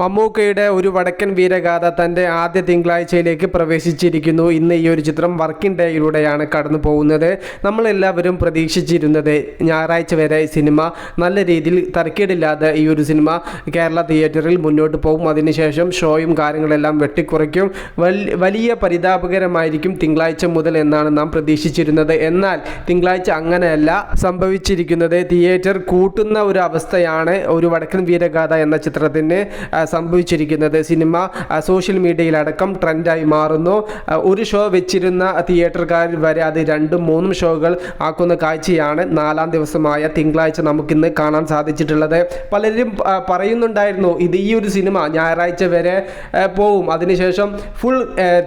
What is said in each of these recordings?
മമ്മൂക്കയുടെ ഒരു വടക്കൻ വീരഗാഥ തന്റെ ആദ്യ തിങ്കളാഴ്ചയിലേക്ക് പ്രവേശിച്ചിരിക്കുന്നു. ഇന്ന് ഈ ഒരു ചിത്രം വർക്കിംഗ് ഡേയിലൂടെയാണ് കടന്നു പോകുന്നത്. നമ്മളെല്ലാവരും പ്രതീക്ഷിച്ചിരുന്നത് ഞായറാഴ്ച വരെ സിനിമ നല്ല രീതിയിൽ തർക്കേടില്ലാതെ ഈ ഒരു സിനിമ കേരള തിയേറ്ററിൽ മുന്നോട്ട് പോകും. അതിനുശേഷം ഷോയും കാര്യങ്ങളെല്ലാം വെട്ടിക്കുറയ്ക്കും. വലിയ പരിതാപകരമായിരിക്കും തിങ്കളാഴ്ച മുതൽ എന്നാണ് നാം പ്രതീക്ഷിച്ചിരുന്നത്. എന്നാൽ തിങ്കളാഴ്ച അങ്ങനെയല്ല സംഭവിച്ചിരിക്കുന്നത്. തിയേറ്റർ കൂട്ടുന്ന ഒരു അവസ്ഥയാണ് ഒരു വടക്കൻ വീരഗാഥ എന്ന ചിത്രത്തിന് സംഭവിച്ചിരിക്കുന്നത് സിനിമ സോഷ്യൽ മീഡിയയിലടക്കം ട്രെൻഡായി മാറുന്നു. ഒരു ഷോ വെച്ചിരുന്ന തിയേറ്ററുകാർ വരെ അത് രണ്ടും മൂന്നും ഷോകൾ ആക്കുന്ന കാഴ്ചയാണ് നാലാം ദിവസമായ തിങ്കളാഴ്ച നമുക്കിന്ന് കാണാൻ സാധിച്ചിട്ടുള്ളത്. പലരും പറയുന്നുണ്ടായിരുന്നു ഇത് ഈ ഒരു സിനിമ ഞായറാഴ്ച വരെ പോവും. അതിനുശേഷം ഫുൾ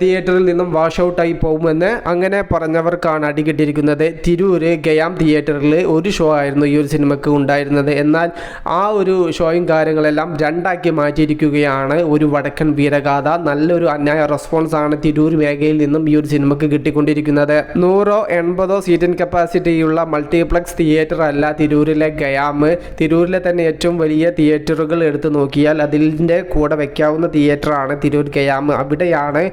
തിയേറ്ററിൽ നിന്നും വാഷ് ഔട്ടായി പോകുമെന്ന് അങ്ങനെ പറഞ്ഞവർക്കാണ് അടികിട്ടിരിക്കുന്നത് തിരൂര് ഗയാം തിയേറ്ററിൽ ഒരു ഷോ ആയിരുന്നു ഈ ഒരു സിനിമക്ക് ഉണ്ടായിരുന്നത്. എന്നാൽ ആ ഒരു ഷോയും കാര്യങ്ങളെല്ലാം രണ്ടാക്കി മാറ്റിയിരിക്കുകയാണ് ഒരു വടക്കൻ വീരഗാഥ. നല്ലൊരു അന്യായ റെസ്പോൺസ് ആണ് തിരൂർ മേഖലയിൽ നിന്നും ഈ ഒരു സിനിമക്ക് കിട്ടിക്കൊണ്ടിരിക്കുന്നത്. നൂറോ എൺപതോ സീറ്റിംഗ് കപ്പാസിറ്റിയുള്ള മൾട്ടിപ്ലക്സ് തിയേറ്റർ അല്ല തിരൂരിലെ ഗയാമ് തിരൂരിലെ തന്നെ ഏറ്റവും വലിയ തിയേറ്ററുകൾ എടുത്തു നോക്കിയാൽ അതിന്റെ കൂടെ വയ്ക്കാവുന്ന തിയേറ്ററാണ് തിരൂർ ഗയാമ് അവിടെയാണ്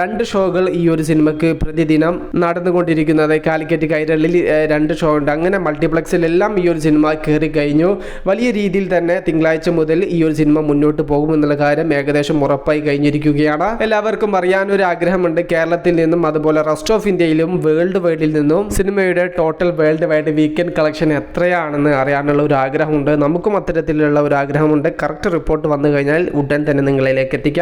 രണ്ട് ഷോകൾ ഈ ഒരു സിനിമക്ക് പ്രതിദിനം നടന്നുകൊണ്ടിരിക്കുന്നത്. കാലിക്കറ്റ് കൈരളിൽ രണ്ട് ഷോ ഉണ്ട്. അങ്ങനെ മൾട്ടിപ്ലക്സിലെല്ലാം ഈ ഒരു സിനിമ കയറി കഴിഞ്ഞു. വലിയ രീതിയിൽ തന്നെ തിങ്കളാഴ്ച മുതൽ ഈ ഒരു സിനിമ മുന്നോട്ട് പോകും എന്നുള്ള കാര്യം ഏകദേശം ഉറപ്പായി കഴിഞ്ഞിരിക്കുകയാണ്. എല്ലാവർക്കും അറിയാൻ ഒരു ആഗ്രഹമുണ്ട്. കേരളത്തിൽ നിന്നും അതുപോലെ റെസ്റ്റ് ഓഫ് ഇന്ത്യയിലും വേൾഡ് വൈഡിൽ നിന്നും സിനിമയുടെ total world wide weekend collection എത്രയാണെന്ന് അറിയാനുള്ള ഒരു ആഗ്രഹമുണ്ട്. നമുക്കും അത്തരത്തിലുള്ള ഒരു ആഗ്രഹമുണ്ട്. കറക്റ്റ് റിപ്പോർട്ട് വന്നു കഴിഞ്ഞാൽ ഉടൻ തന്നെ നിങ്ങളിലേക്ക് എത്തിക്കാം.